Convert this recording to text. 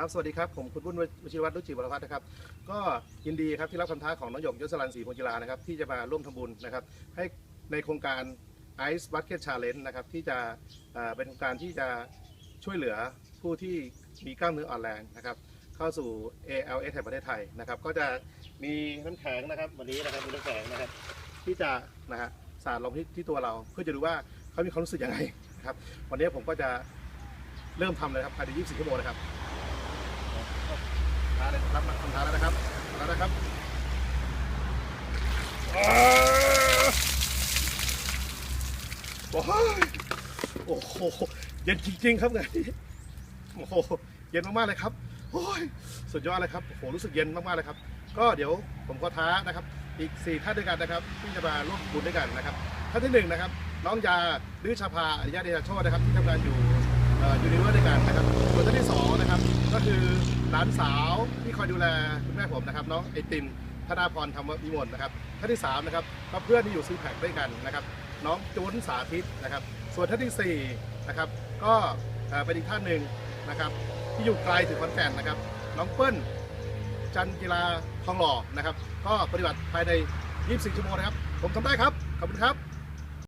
ครับสวัสดีครับผมคุณบุญวชิรวัตรรุจิวรพัฒน์นะครับ ก็ยินดีครับที่รับคำท้าของน้องหยกยศรันศรีพงศิลานะครับที่จะมาร่วมทำบุญนะครับ ให้ในโครงการ Ice Bucket Challenge นะครับที่จะเป็นโครงการที่จะช่วยเหลือผู้ที่มีกล้ามเนื้ออ่อนแรงนะครับ เข้าสู่ ALS แห่งประเทศไทยนะครับ ก็จะมีน้ำแข็งนะครับ วันนี้นะครับมีน้ำแข็งนะครับ ที่จะนะฮะสาดลงที่ที่ตัวเราเพื่อจะดูว่าเขามีความรู้สึกยังไงนะครับ วันนี้ผมก็จะเริ่มทำเลยครับภายใน 24 ชั่วโมงนะครับ รับคำท้าแล้วนะครับแล้วนะครับโอ้ยโอ้โหเย็นจริงๆครับเนี่ยโอ้โหเย็นมากๆเลยครับโอ้ยสุดยอดเลยครับโอ้โหรู้สึกเย็นมากๆเลยครับ ก็เดี๋ยวผมก็ท้านะครับ อีก4ท่านด้วยกันนะครับที่จะมาร่วมบุญด้วยกันนะครับท่านที่หนึ่งนะครับน้องยาดื้อชาภาอริยะเดชโชตนะครับที่ทำงานอยู่อ่อยูนิเวอร์ด้วยกันนะครับส่วนท่านที่สองนะครับก็คือหลานสาว อยดูแลคุณแม่ผมนะครับน้องไอติมธนาพรธรรมวิมลนะครับท่านที่สามนะครับก็เพื่อนที่อยู่ซีแพคด้วยกันนะครับ น้องจุนสาธิตนะครับ ส่วนท่านที่สี่นะครับก็เป็นอีกท่านหนึ่งนะครับที่อยู่ไกลถึงขอนแก่นนะครับ น้องเปิ้ลจันกีฬาทองหล่อนะครับ ก็ปฏิบัติภายใน 24 ชั่วโมงนะครับ ผมทำได้ครับ ขอบคุณครับ